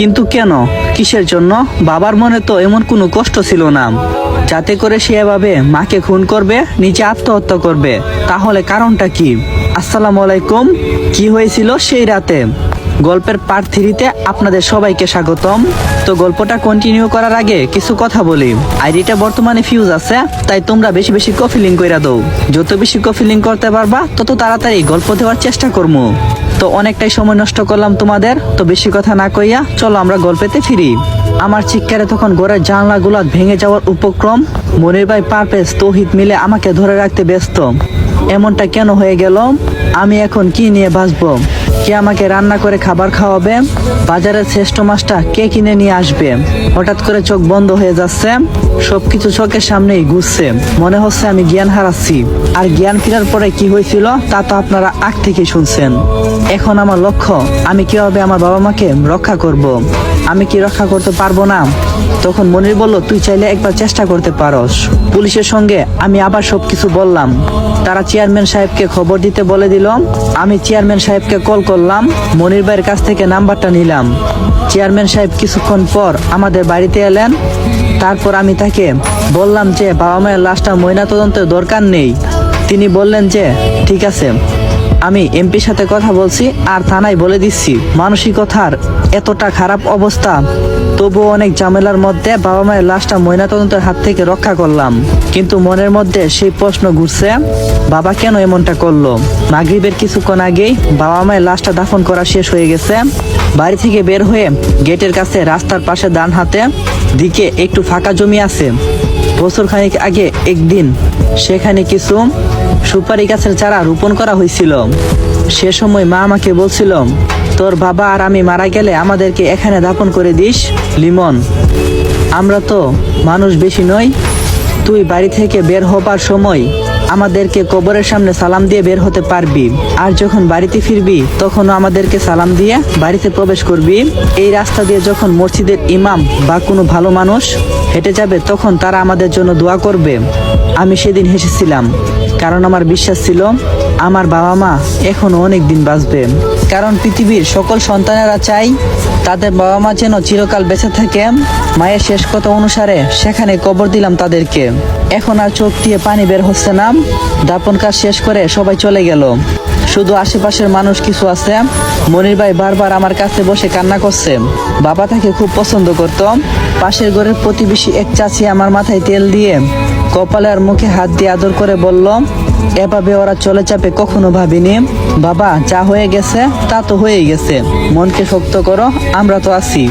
কিন্তু কেন? কিসের জন্য? বাবার মনে তো এমন কোনো কষ্ট ছিল না। যাতে করে সে এভাবে মাকে খুন করবে, নিজে আত্মহত্যা করবে। তাহলে কারণটা কি? আসসালামু আলাইকুম। কি হয়েছিল সেই রাতে? গল্পের পার্ট থ্রিতে আপনাদের সবাইকে স্বাগতম। তো গল্পটা কন্টিনিউ করার আগে কিছু কথা বলি। আইডিটা বর্তমানে ফিউজ আছে, তাই তোমরা বেশি বেশি কফি লিঙ্ক কইরা দাও। যত বেশি কফি লিঙ্ক করতে পারবা, তত তাড়াতাড়ি গল্প দেওয়ার চেষ্টা করব তো অনেকটাই সময় নষ্ট করলাম তোমাদের, তো বেশি কথা না কইয়া চলো আমরা গল্পেতে ফিরি। আমার চিৎকারে তখন ঘরের জানলাগুলা ভেঙে যাওয়ার উপক্রম, মনির ভাই পারপেস তৌহিদ মিলে আমাকে ধরে রাখতে ব্যস্ত। এমনটা কেন হয়ে গেল? আমি এখন কি নিয়ে বাঁচবো? কে আমাকে রান্না করে খাবার খাওয়াবে? বাজারের শ্রেষ্ঠ মাছটা কে কিনে নিয়ে আসবে? হঠাৎ করে চোখ বন্ধ হয়ে যাচ্ছে। সবকিছু চোখের সামনেই ঘুরছে। মনে হচ্ছে আমি জ্ঞান হারাচ্ছি। আর জ্ঞান ফেরার পরে কি হয়েছিল তা তো আপনারা আগ থেকে শুনছেন। এখন আমার লক্ষ্য, আমি কীভাবে আমার বাবা মাকে রক্ষা করব। আমি কি রক্ষা করতে পারব না? তখন মনির বলল, তুই চাইলে একবার চেষ্টা করতে পারস। পুলিশের সঙ্গে আমি আবার সবকিছু বললাম। তারা চেয়ারম্যান সাহেবকে খবর দিতে বলে দিল। আমি চেয়ারম্যান সাহেবকে কল করলাম। মনির ভাইয়ের কাছ থেকে নাম্বারটা নিলাম। চেয়ারম্যান সাহেব কিছুক্ষণ পর আমাদের বাড়িতে এলেন। তারপর আমি তাকে বললাম যে, বাবা মায়ের লাশটা ময়না তদন্তের দরকার নেই। তিনি বললেন যে, ঠিক আছে। আমি এমপির সাথে কথা বলছি আর থানায় বলে দিচ্ছি, মানসিকতার এতটা খারাপ অবস্থা। তবুও অনেক ঝামেলার মধ্যে বাবা মায়ের লাশটা ময়নাতদন্তের হাত থেকে রক্ষা করলাম। কিন্তু মনের মধ্যে সেই প্রশ্ন ঘুরছে, বাবা কেন এমনটা করল? মাগরিবের কিছুক্ষণ আগেই বাবা মায়ের লাশটা দাফন করা শেষ হয়ে গেছে। বাড়ি থেকে বের হয়ে গেটের কাছে রাস্তার পাশে ডান হাতে, দিকে একটু ফাঁকা জমি আছে। বছর খানিক আগে একদিন সেখানে কিছু সুপারি গাছের চারা রোপণ করা হয়েছিল। সে সময় মা আমাকে বলছিল, তোর বাবা আর আমি মারা গেলে আমাদেরকে এখানে দাপন করে দিস, লিমন। আমরা তো মানুষ বেশি নই। তুই বাড়ি থেকে বের হবার সময় আমাদেরকে কবরের সামনে সালাম দিয়ে বের হতে পারবি। আর যখন বাড়িতে ফিরবি, তখনও আমাদেরকে সালাম দিয়ে বাড়িতে প্রবেশ করবি। এই রাস্তা দিয়ে যখন মসজিদের ইমাম বা কোনো ভালো মানুষ হেঁটে যাবে, তখন তারা আমাদের জন্য দোয়া করবে। আমি সেদিন হেসেছিলাম। কারণ আমার বিশ্বাস ছিল আমার বাবা মা এখনও অনেক দিন বাঁচবে। কারণ পৃথিবীর সকল সন্তানেরা চাই তাদের বাবা মা যেন চিরকাল বেঁচে থাকে। মায়ের শেষ কথা অনুসারে সেখানে কবর দিলাম তাদেরকে। এখন আর চোখ দিয়ে পানি বের হচ্ছে না। দাপন কাজ শেষ করে সবাই চলে গেল। শুধু আশেপাশের মানুষ কিছু আছে। মনির ভাই বারবার আমার কাছে বসে কান্না করছে। বাবা তাকে খুব পছন্দ করত। পাশের ঘরের প্রতিবেশী এক চাচি আমার মাথায় তেল দিয়ে কপালে আর মুখে হাত দিয়ে আদর করে বলল, এভাবে ওরা চলে চাপে কখনো ভাবিনি। বাবা, যা হয়ে গেছে, তা তো হয়ে গেছে। মনকে শক্ত করো, আমরা তো আছি।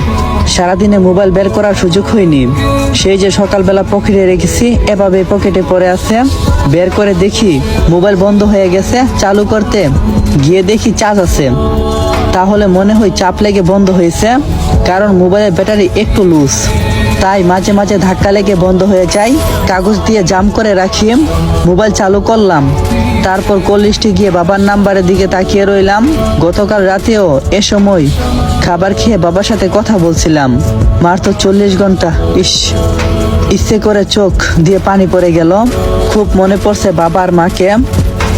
সারাদিনে মোবাইল বের করার সুযোগ হয়নি। সেই যে সকালবেলা পকেটে রেখেছি, এভাবে পকেটে পড়ে আছে। বের করে দেখি, মোবাইল বন্ধ হয়ে গেছে, চালু করতে। গিয়ে দেখি চার্জ আছে। তাহলে মনে হয় চাপ লেগে বন্ধ হয়েছে, কারণ মোবাইলের ব্যাটারি একটু লুজ। তাই মাঝে মাঝে ধাক্কা লেগে বন্ধ হয়ে যায়। কাগজ দিয়ে জাম করে রাখি মোবাইল চালু করলাম। তারপর কল লিস্টে গিয়ে বাবার নাম্বারের দিকে তাকিয়ে রইলাম। গতকাল রাতেও এ সময় খাবার খেয়ে বাবার সাথে কথা বলছিলাম। মার তো চল্লিশ ঘণ্টা। ইস, ইচ্ছে করে চোখ দিয়ে পানি পড়ে গেল। খুব মনে পড়ছে বাবার মাকে।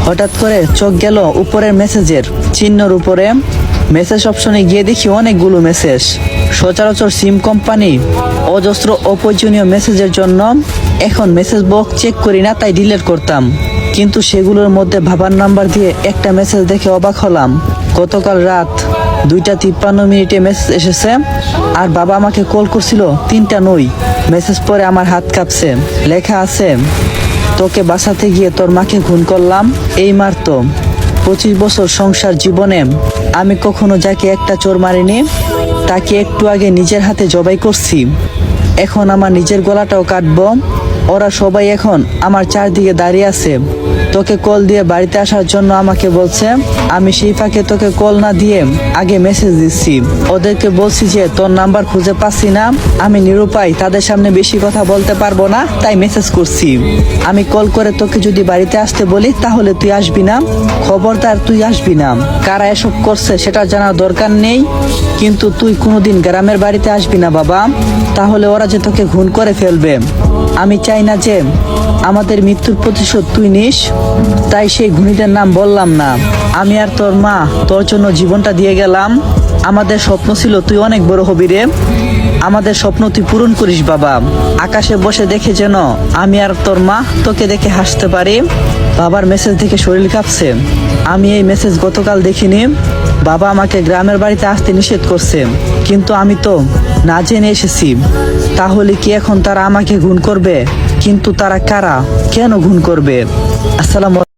হঠাৎ করে চোখ গেল উপরের মেসেজের চিহ্নর উপরে। মেসেজ অপশনে গিয়ে দেখি অনেকগুলো মেসেজ সচরাচর সিম কোম্পানি অজস্র অপ্রয়োজনীয় মেসেজের জন্য এখন মেসেজ বক্স চেক করি না, তাই ডিলিট করতাম। কিন্তু সেগুলোর মধ্যে ভাবার নাম্বার দিয়ে একটা মেসেজ দেখে অবাক হলাম। গতকাল রাত দুইটা তিপ্পান্ন মিনিটে মেসেজ এসেছে আর বাবা আমাকে কল করছিল, তিনটা নই মেসেজ পরে আমার হাত কাঁপছে। লেখা আছে, তোকে বাঁচাতে গিয়ে তোর মাকে খুন করলাম, এই মার তো। পঁচিশ বছর সংসার জীবনে আমি কখনো যাকে একটা চোর মারিনি তাকে একটু আগে নিজের হাতে জবাই করছি। এখন আমার নিজের গলাটাও কাটব। ওরা সবাই এখন আমার চারদিকে দাঁড়িয়ে আছে। তোকে কল দিয়ে বাড়িতে আসার জন্য আমাকে বলছে, আমি সেই ফাঁকে তোকে কল না দিয়ে আগে মেসেজ দিচ্ছি। ওদেরকে বলছি যে, তোর নাম্বার খুঁজে পাচ্ছি না। আমি নিরুপায়, তাদের সামনে বেশি কথা বলতে পারব না, তাই মেসেজ করছি। আমি কল করে তোকে যদি বাড়িতে আসতে বলি, তাহলে তুই আসবি না। খবরদার তুই আসবি না। কারা এসব করছে সেটা জানার দরকার নেই। কিন্তু তুই কোনোদিন গ্রামের বাড়িতে আসবি না বাবা। তাহলে ওরা যে তোকে খুন করে ফেলবে। আমি চাই না যে আমাদের মৃত্যুর প্রতিশোধ তুই নিস। তাই সেই ঘুণীদের নাম বললাম না। আমি আর তোর মা তোর জন্য জীবনটা দিয়ে গেলাম। আমাদের স্বপ্ন ছিল তুই অনেক বড় হবি রে। আমাদের স্বপ্ন তুই পূরণ করিস বাবা। আকাশে বসে দেখে যেন আমি আর তোর মা তোকে দেখে হাসতে পারি। বাবার মেসেজ দেখে শরীর কাঁপছে। আমি এই মেসেজ গতকাল দেখিনি। বাবা আমাকে গ্রামের বাড়িতে আসতে নিষেধ করছে। কিন্তু আমি তো না জেনে এসেছি। তাহলে কি এখন তারা আমাকে গুণ করবে? কিন্তু তারা কারা? কেন গুণ করবে? আসসালাম